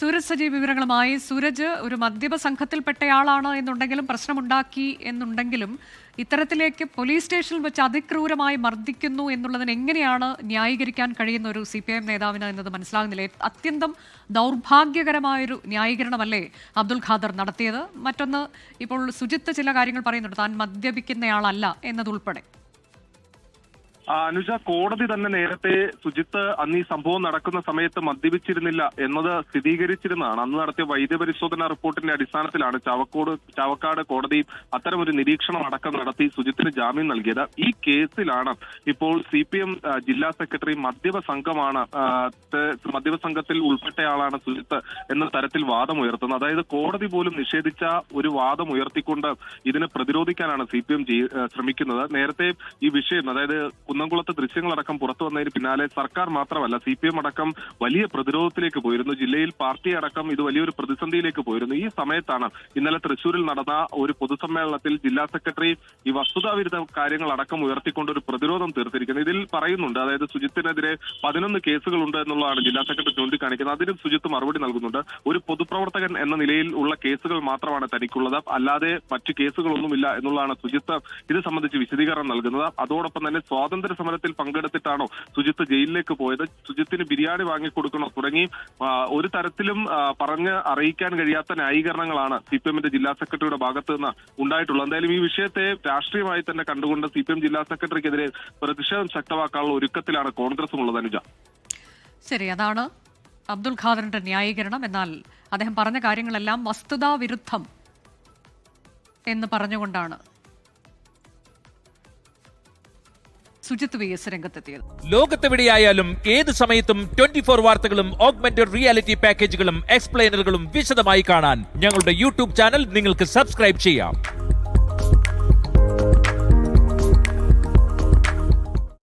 സൂരജ് സജീവ് വിവരങ്ങളുമായി. സൂരജ് ഒരു മദ്യപ സംഘത്തിൽപ്പെട്ടയാളാണ് എന്നുണ്ടെങ്കിലും പ്രശ്നമുണ്ടാക്കി എന്നുണ്ടെങ്കിലും ഇത്തരത്തിലേക്ക് പോലീസ് സ്റ്റേഷനിൽ വെച്ച് അതിക്രൂരമായി മർദ്ദിക്കുന്നു എന്നുള്ളതിന് എങ്ങനെയാണ് ന്യായീകരിക്കാൻ കഴിയുന്ന ഒരു സി പി എം നേതാവിന് എന്നത് മനസ്സിലാകുന്നില്ല. അത്യന്തം ദൗർഭാഗ്യകരമായൊരു ന്യായീകരണമല്ലേ അബ്ദുൽ ഖാദർ നടത്തിയത്? മറ്റൊന്ന് ഇപ്പോൾ സുജിത്ത് ചില കാര്യങ്ങൾ പറയുന്നുണ്ട്. താൻ മദ്യപിക്കുന്നയാളല്ല എന്നതുൾപ്പെടെ. അനുജ കോടതി തന്നെ നേരത്തെ സുജിത്ത് അന്ന് ഈ സംഭവം നടക്കുന്ന സമയത്ത് മദ്യപിച്ചിരുന്നില്ല എന്നത് സ്ഥിരീകരിച്ചിരുന്നതാണ്. അന്ന് നടത്തിയ വൈദ്യപരിശോധന റിപ്പോർട്ടിന്റെ അടിസ്ഥാനത്തിലാണ് ചാവക്കോട് ചാവക്കാട് കോടതി അത്തരമൊരു നിരീക്ഷണം അടക്കം നടത്തി സുജിത്തിന് ജാമ്യം നൽകിയത്. ഈ കേസിലാണ് ഇപ്പോൾ സി പി എം ജില്ലാ സെക്രട്ടറി മദ്യപ സംഘമാണ് മദ്യപ സംഘത്തിൽ ഉൾപ്പെട്ടയാളാണ് സുജിത്ത് എന്ന തരത്തിൽ വാദം ഉയർത്തുന്നത്. അതായത് കോടതി പോലും നിഷേധിച്ച ഒരു വാദം ഉയർത്തിക്കൊണ്ട് ഇതിനെ പ്രതിരോധിക്കാനാണ് സി ശ്രമിക്കുന്നത്. നേരത്തെ ഈ വിഷയം അതായത് കുന്നംകുളത്തെ ദൃശ്യങ്ങളടക്കം പുറത്തു വന്നതിന് പിന്നാലെ സർക്കാർ മാത്രമല്ല സി പി എം അടക്കം വലിയ പ്രതിരോധത്തിലേക്ക് പോയിരുന്നു. ജില്ലയിൽ പാർട്ടി അടക്കം ഇത് വലിയൊരു പ്രതിസന്ധിയിലേക്ക് പോയിരുന്നു. ഈ സമയത്താണ് ഇന്നലെ തൃശൂരിൽ നടന്ന ഒരു പൊതുസമ്മേളനത്തിൽ ജില്ലാ സെക്രട്ടറി ഈ വസ്തുതാവിരുദ്ധ കാര്യങ്ങൾ അടക്കം ഉയർത്തിക്കൊണ്ട് ഒരു പ്രതിരോധം തീർത്തിരിക്കുന്നത്. ഇതിൽ പറയുന്നുണ്ട് അതായത് സുജിത്തിനെതിരെ പതിനൊന്ന് കേസുകളുണ്ട് എന്നുള്ളതാണ് ജില്ലാ സെക്രട്ടറി ചൂണ്ടിക്കാണിക്കുന്നത്. അതിനും സുജിത്ത് മറുപടി നൽകുന്നുണ്ട്. ഒരു പൊതുപ്രവർത്തകൻ എന്ന നിലയിൽ ഉള്ള കേസുകൾ മാത്രമാണ് തനിക്കുള്ളത്. അല്ലാതെ മറ്റു കേസുകളൊന്നുമില്ല എന്നുള്ളതാണ് സുജിത്ത് ഇത് സംബന്ധിച്ച് വിശദീകരണം നൽകുന്നത്. അതോടൊപ്പം തന്നെ സ്വാതന്ത്ര്യ സമരത്തിൽ പങ്കെടുത്തിട്ടാണോ സുജിത്ത് ജയിലിലേക്ക് പോയത്? സുജിത്തിന് ബിരിയാണി വാങ്ങിക്കൊടുക്കണോ? തുടങ്ങി ഒരു തരത്തിലും പറഞ്ഞ് അറിയിക്കാൻ കഴിയാത്ത ന്യായീകരണങ്ങളാണ് സി പി എമ്മിന്റെ ജില്ലാ സെക്രട്ടറിയുടെ ഭാഗത്തു നിന്ന് ഉണ്ടായിട്ടുള്ളത്. എന്തായാലും ഈ വിഷയത്തെ രാഷ്ട്രീയമായി തന്നെ കണ്ടുകൊണ്ട് സി പി എം ജില്ലാ സെക്രട്ടറിക്കെതിരെ പ്രതിഷേധം ശക്തമാക്കാനുള്ള ഒരുക്കത്തിലാണ് കോൺഗ്രസും ഉള്ളത് അനുജ. ശരി അതാണ് അബ്ദുൽ ഖാദറിന്റെ ന്യായീകരണം. എന്നാൽ അദ്ദേഹം പറഞ്ഞ കാര്യങ്ങളെല്ലാം വസ്തുതാ വിരുദ്ധം എന്ന് പറഞ്ഞുകൊണ്ടാണ് സുജിത്ത് വി എസ് രംഗത്തെത്തിയത്. ലോകത്തെവിടെയായാലും ഏത് സമയത്തും ട്വന്റി ഫോർ വാർത്തകളും ഓഗ്മെന്റഡ് റിയാലിറ്റി പാക്കേജുകളും എക്സ്പ്ലെയിനറുകളും വിശദമായി കാണാൻ ഞങ്ങളുടെ യൂട്യൂബ് ചാനൽ നിങ്ങൾക്ക് സബ്സ്ക്രൈബ് ചെയ്യാം.